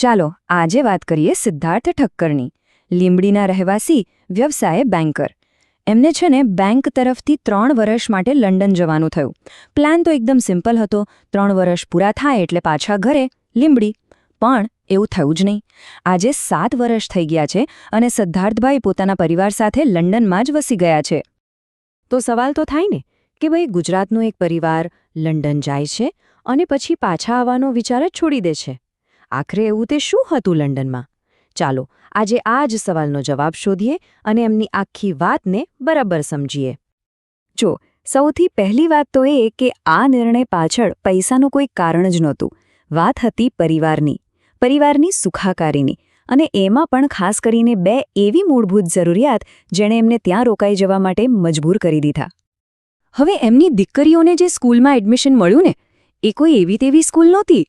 ચાલો આજે વાત કરીએ સિદ્ધાર્થ ઠક્કરની, લીંબડીના રહેવાસી વ્યવસાય બેન્કર એમને છે ને બેંક તરફથી ત્રણ વર્ષ માટે લંડન જવાનું થયું. પ્લાન તો એકદમ સિમ્પલ હતો, ત્રણ વર્ષ પૂરા થાય એટલે પાછા ઘરે લીંબડી. પણ એવું થયું જ નહીં. આજે સાત વર્ષ થઈ ગયા છે અને સિદ્ધાર્થભાઈ પોતાના પરિવાર સાથે લંડનમાં જ વસી ગયા છે. તો સવાલ તો થાય ને, કે ભાઈ ગુજરાતનો એક પરિવાર લંડન જાય છે અને પછી પાછા આવવાનો વિચાર જ છોડી દે છે. આખરે એવું તે શું હતું લંડનમાં? ચાલો, આજે આ જ સવાલનો જવાબ શોધીએ અને એમની આખી વાતને બરાબર સમજીએ. જો, સૌથી પહેલી વાત તો એ કે આ નિર્ણય પાછળ પૈસાનું કોઈ કારણ જ નહોતું. વાત હતી પરિવારની. પરિવારની સુખાકારીની. અને એમાં પણ ખાસ કરીને બે એવી મૂળભૂત જરૂરિયાત જેણે એમને ત્યાં રોકાઈ જવા માટે મજબૂર કરી દીધા. હવે એમની દીકરીઓને જે સ્કૂલમાં એડમિશન મળ્યું ને, એ કોઈ એવી તેવી સ્કૂલ નહોતી?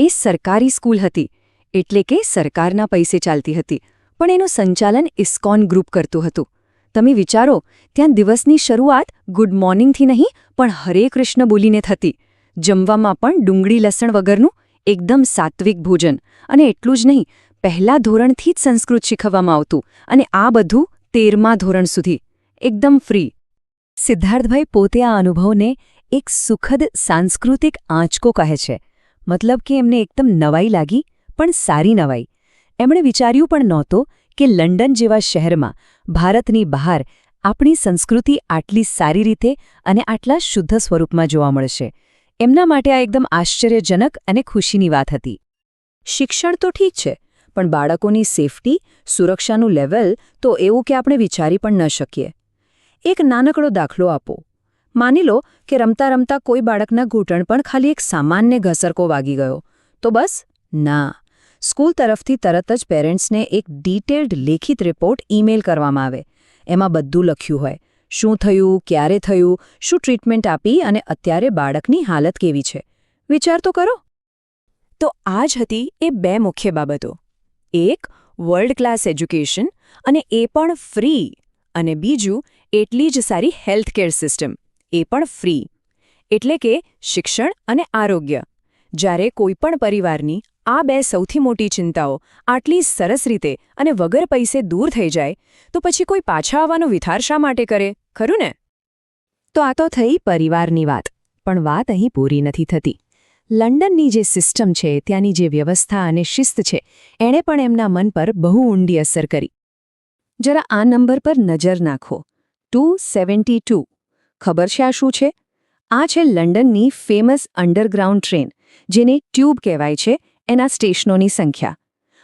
એ સરકારી સ્કૂલ હતી, એટલે કે સરકારના પૈસે ચાલતી હતી, પણ એનું સંચાલન ઇસ્કોન ગ્રુપ કરતું હતું. તમે વિચારો, ત્યાં દિવસની શરૂઆત ગુડ મોર્નિંગથી નહીં, પણ હરે કૃષ્ણ બોલીને થતી. જમવામાં પણ ડુંગળી લસણ વગરનું એકદમ સાત્વિક ભોજન, અને એટલું જ નહીં, પહેલા ધોરણથી જ સંસ્કૃત શીખવવામાં આવતું, અને આ બધું તેરમા ધોરણ સુધી. એકદમ ફ્રી. સિદ્ધાર્થભાઈ પોતે આ અનુભવને એક સુખદ સાંસ્કૃતિક આંચકો કહે છે. મતલબ કે એમને એકદમ નવાઈ લાગી, પણ સારી નવાઈ. એમણે વિચાર્યું પણ નહોતો કે લંડન જેવા શહેરમાં ભારતની બહાર આપણી સંસ્કૃતિ આટલી સારી રીતે અને આટલા શુદ્ધ સ્વરૂપમાં જોવા મળશે. એમના માટે આ એકદમ આશ્ચર્યજનક અને ખુશીની વાત હતી. શિક્ષણ તો ઠીક છે, પણ બાળકોની સેફટી, સુરક્ષાનું લેવલ તો એવું કે આપણે વિચારી પણ ન શકીએ. એક નાનકડો દાખલો આપો. માની લો કે રમતા રમતા કોઈ બાળકના ઘૂંટણ પણ ખાલી એક સામાન્ય ઘસરકો વાગી ગયો. તો બસ? ના. સ્કૂલ તરફથી તરત જ પેરેન્ટ્સને એક ડિટેલ્ડ લેખિત રિપોર્ટ ઈમેલ કરવામાં આવે. એમાં બધું લખ્યું હોય. શું થયું? ક્યારે થયું? શું ટ્રીટમેન્ટ આપી? અને અત્યારે બાળકની હાલત કેવી છે? વિચાર તો કરો. તો આ જ હતી એ બે મુખ્ય બાબતો. એક વર્લ્ડ ક્લાસ એજ્યુકેશન અને એ પણ ફ્રી અને બીજું, એટલી જ સારી હેલ્થકેર સિસ્ટમ એ પણ ફ્રી. એટલે કે શિક્ષણ અને આરોગ્ય. જ્યારે કોઈપણ પરિવારની આ બે સૌથી મોટી ચિંતાઓ આટલી સરસ રીતે અને વગર પૈસે દૂર થઈ જાય, તો પછી કોઈ પાછા આવવાનો વિચાર શા માટે કરે? ખરું ને? તો આ તો થઈ પરિવારની વાત, પણ વાત અહીં પૂરી નથી થતી. લંડનની જે સિસ્ટમ છે, ત્યાંની જે વ્યવસ્થા અને શિસ્ત છે, એણે પણ એમના મન પર બહુ ઊંડી અસર કરી. જરા આ નંબર પર નજર નાખો. Two seventy two. ખબર છે આ શું છે? આ છે લંડનની ફેમસ અંડરગ્રાઉન્ડ ટ્રેન, જેને ટ્યુબ કહેવાય છે, એના સ્ટેશનોની સંખ્યા.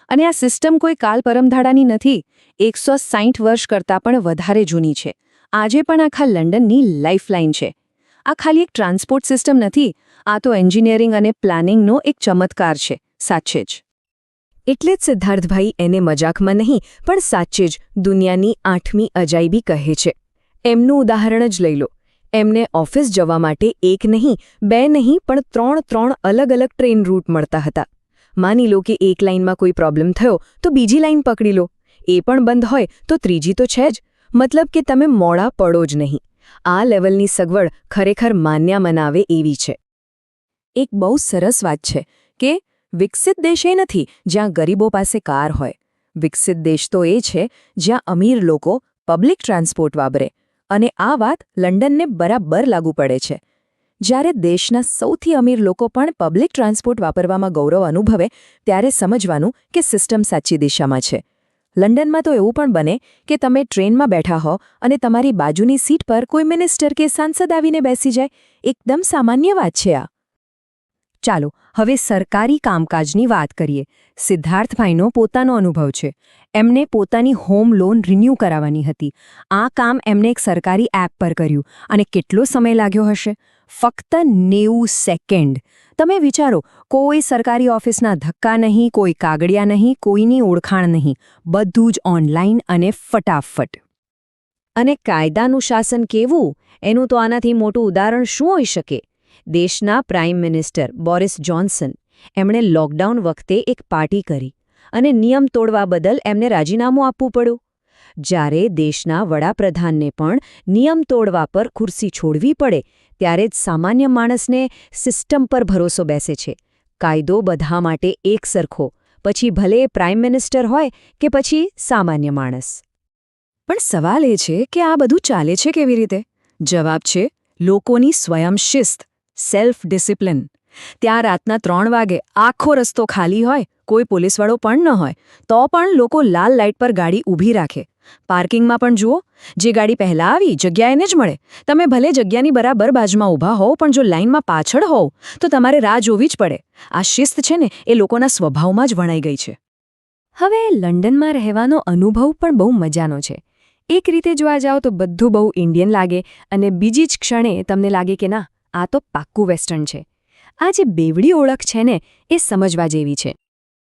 અને આ સિસ્ટમ કોઈ કાલ પરમધાડાની નથી, એકસો સાઠ વર્ષ કરતાં પણ વધારે જૂની છે. આજે પણ આખા લંડનની લાઇફલાઇન છે. આ ખાલી એક ટ્રાન્સપોર્ટ સિસ્ટમ નથી, આ તો એન્જિનિયરિંગ અને પ્લાનિંગનો એક ચમત્કાર છે. સાચે જ. એટલે જ સિદ્ધાર્થભાઈ એને મજાકમાં નહીં, પણ સાચે જ દુનિયાની આઠમી અજાયબી કહે છે. એમનું ઉદાહરણ જ લઈ લો. એમને ઓફિસ જવા માટે એક નહીં, બે નહીં, પણ ત્રણ ત્રણ અલગ અલગ ટ્રેન રૂટ મળતા હતા. માની લો કે એક લાઇનમાં કોઈ પ્રોબ્લેમ થયો, તો બીજી લાઇન પકડી લો. એ પણ બંધ હોય, તો ત્રીજી તો છે જ. મતલબ કે તમે મોડા પડો જ નહીં. આ લેવલની સગવડ ખરેખર માન્ય મનાવે એવી છે. એક બહુ સરસ વાત છે કે વિકસિત દેશ એ નથી, જ્યાં ગરીબો પાસે કાર હોય. વિકસિત દેશ તો એ છે જ્યાં અમીર લોકો પબ્લિક ટ્રાન્સપોર્ટ વાપરે. અને આ વાત લંડનને બરાબર લાગુ પડે છે. જ્યારે દેશના સૌથી અમીર લોકો પણ પબ્લિક ટ્રાન્સપોર્ટ વાપરવામાં ગૌરવ અનુભવે, ત્યારે સમજવાનું કે સિસ્ટમ સાચી દિશામાં છે. લંડનમાં તો એવું પણ બને કે તમે ટ્રેનમાં બેઠા હો અને તમારી બાજુની સીટ પર કોઈ મિનિસ્ટર કે સાંસદ આવીને બેસી જાય. એકદમ સામાન્ય વાત છે આ. ચાલો, હવે સરકારી કામકાજની વાત કરીએ. સિદ્ધાર્થભાઈનો પોતાનો અનુભવ છે. એમને પોતાની હોમ લોન રિન્યૂ કરાવવાની હતી. આ કામ એમને એક સરકારી એપ પર કર્યું. અને કેટલો સમય લાગ્યો હશે? ફક્ત નેવું સેકન્ડ. તમે વિચારો, કોઈ સરકારી ઓફિસના ધક્કા નહીં, કોઈ કાગડિયા નહીં, કોઈની ઓળખાણ નહીં. બધું જ ઓનલાઈન અને ફટાફટ. અને કાયદાનું શાસન કેવું? એનું તો આનાથી મોટું ઉદાહરણ શું હોઈ શકે? દેશના પ્રાઇમ મિનિસ્ટર બોરિસ જોન્સન એમણે લોકડાઉન વખતે એક પાર્ટી કરી અને નિયમ તોડવા બદલ એમને રાજીનામું આપવું પડ્યું. જ્યારે દેશના વડાપ્રધાનને પણ નિયમ તોડવા પર ખુરશી છોડવી પડે, ત્યારે જ સામાન્ય માણસને સિસ્ટમ પર ભરોસો બેસે છે. કાયદો બધા માટે એક સરખો, પછી ભલે પ્રાઇમ મિનિસ્ટર હોય કે પછી સામાન્ય માણસ. પણ સવાલ એ છે કે આ બધું ચાલે છે કેવી રીતે? જવાબ છે, લોકોની સ્વયં શિસ્ત. સેલ્ફ ડિસિપ્લિન ત્યાં રાતના ત્રણ વાગે આખો રસ્તો ખાલી હોય, કોઈ પોલીસવાળો પણ ન હોય, તો પણ લોકો લાલ લાઇટ પર ગાડી ઊભી રાખે. પાર્કિંગમાં પણ જુઓ, જે ગાડી પહેલાં આવી, જગ્યા એને જ મળે. તમે ભલે જગ્યાની બરાબર બાજુમાં ઊભા હોવ, પણ જો લાઇનમાં પાછળ હોવ, તો તમારે રાહ જોવી જ પડે. આ શિસ્ત છે ને, એ લોકોના સ્વભાવમાં જ વણાઈ ગઈ છે. હવે લંડનમાં રહેવાનો અનુભવ પણ બહુ મજાનો છે. એક રીતે જોવા જાઓ તો બધું બહુ ઇન્ડિયન લાગે, અને બીજી જ ક્ષણે તમને લાગે કે ના આ તો પાક્કું વેસ્ટર્ન છે. આ જે બેવડી ઓળખ છે ને, એ સમજવા જેવી છે.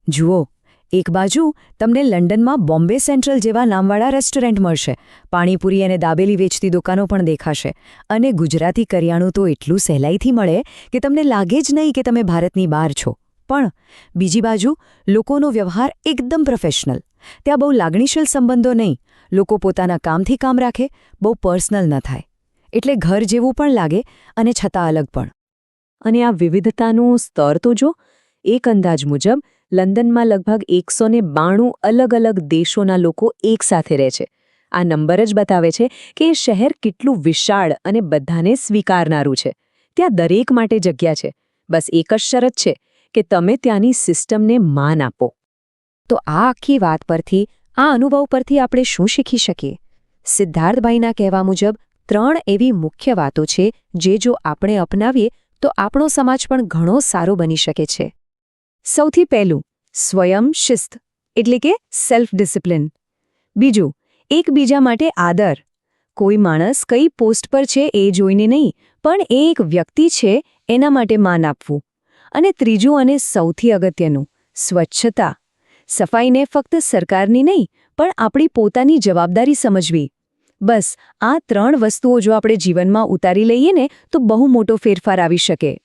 જુઓ, એક બાજુ તમને લંડનમાં બોમ્બે સેન્ટ્રલ જેવા નામવાળા રેસ્ટોરન્ટ મળશે. પાણીપુરી અને દાબેલી વેચતી દુકાનો પણ દેખાશે. અને ગુજરાતી કરિયાણું તો એટલું સહેલાઈથી મળે કે તમને લાગે જ નહીં કે તમે ભારતની બહાર છો. પણ, બીજી બાજુ, લોકોનો વ્યવહાર એકદમ પ્રોફેશનલ ત્યાં બહુ લાગણીશીલ સંબંધો નહીં. લોકો પોતાના કામથી કામ રાખે, બહુ પર્સનલ ન થાય. એટલે ઘર જેવું પણ લાગે અને છતાં અલગ પણ. અને આ વિવિધતાનું સ્તર તો જો, એક અંદાજ મુજબ, લંડનમાં લગભગ એકસો બાણું અલગ અલગ દેશોના લોકો એકસાથે રહે છે. આ નંબર જ બતાવે છે કે એ શહેર કેટલું વિશાળ અને બધાને સ્વીકારનારું છે. ત્યાં દરેક માટે જગ્યા છે. બસ એક જ શરત છે કે તમે ત્યાંની સિસ્ટમને માન આપો. તો આ આખી વાત પરથી, આ અનુભવ પરથી આપણે શું શીખી શકીએ? સિદ્ધાર્થભાઈના કહેવા મુજબ ત્રણ એવી મુખ્ય વાતો છે જે જો આપણે અપનાવીએ, તો આપણો સમાજ પણ ઘણો સારો બની શકે છે. સૌથી પહેલું, સ્વયં શિસ્ત, એટલે કે સેલ્ફ ડિસિપ્લિન બીજું, એકબીજા માટે આદર. કોઈ માણસ કઈ પોસ્ટ પર છે એ જોઈને નહીં, પણ એ એક વ્યક્તિ છે એના માટે માન આપવું. અને ત્રીજું અને સૌથી અગત્યનું, સ્વચ્છતા. સફાઈને ફક્ત સરકારની નહીં, પણ આપણી પોતાની જવાબદારી સમજવી. બસ, આ ત્રણ વસ્તુઓ જો આપણે જીવનમાં ઉતારી લઈએ ને, તો બહુ મોટો ફેરફાર આવી શકે.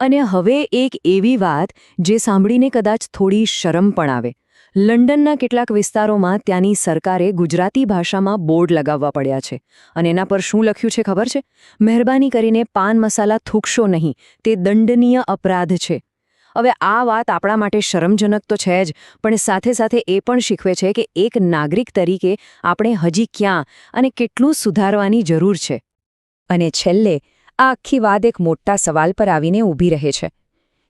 અને હવે એક એવી વાત, જે સાંભળીને કદાચ થોડી શરમ પણ આવે. લંડનના કેટલાક વિસ્તારોમાં ત્યાંની સરકારે ગુજરાતી ભાષામાં બોર્ડ લગાવવા પડ્યા છે. અને એના પર શું લખ્યું છે ખબર છે? મહેરબાની કરીને પાન મસાલા થૂકશો નહીં. તે દંડનીય અપરાધ છે. હવે આ વાત આપણા માટે શરમજનક તો છે જ, પણ સાથે સાથે એ પણ શીખવે છે કે એક નાગરિક તરીકે આપણે હજી ક્યાં અને કેટલું સુધારવાની જરૂર છે. અને છેલ્લે, આ આખી વાત એક મોટા સવાલ પર આવીને ઊભી રહે છે.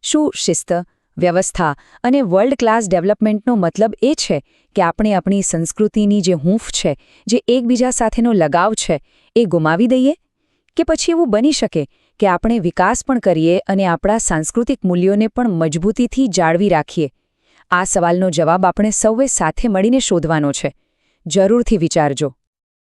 શું શિસ્ત, વ્યવસ્થા અને વર્લ્ડ ક્લાસ ડેવલપમેન્ટનો મતલબ એ છે કે આપણે આપણી સંસ્કૃતિની જે હૂંફ છે, જે એકબીજા સાથેનો લગાવ છે, એ ગુમાવી દઈએ? કે પછી એવું બની શકે કે આપણે વિકાસ પણ કરીએ અને આપણા સાંસ્કૃતિક મૂલ્યોને પણ મજબૂતીથી જાળવી રાખીએ. આ સવાલનો જવાબ આપણે સૌએ સાથે મળીને શોધવાનો છે. જરૂરથી વિચારજો.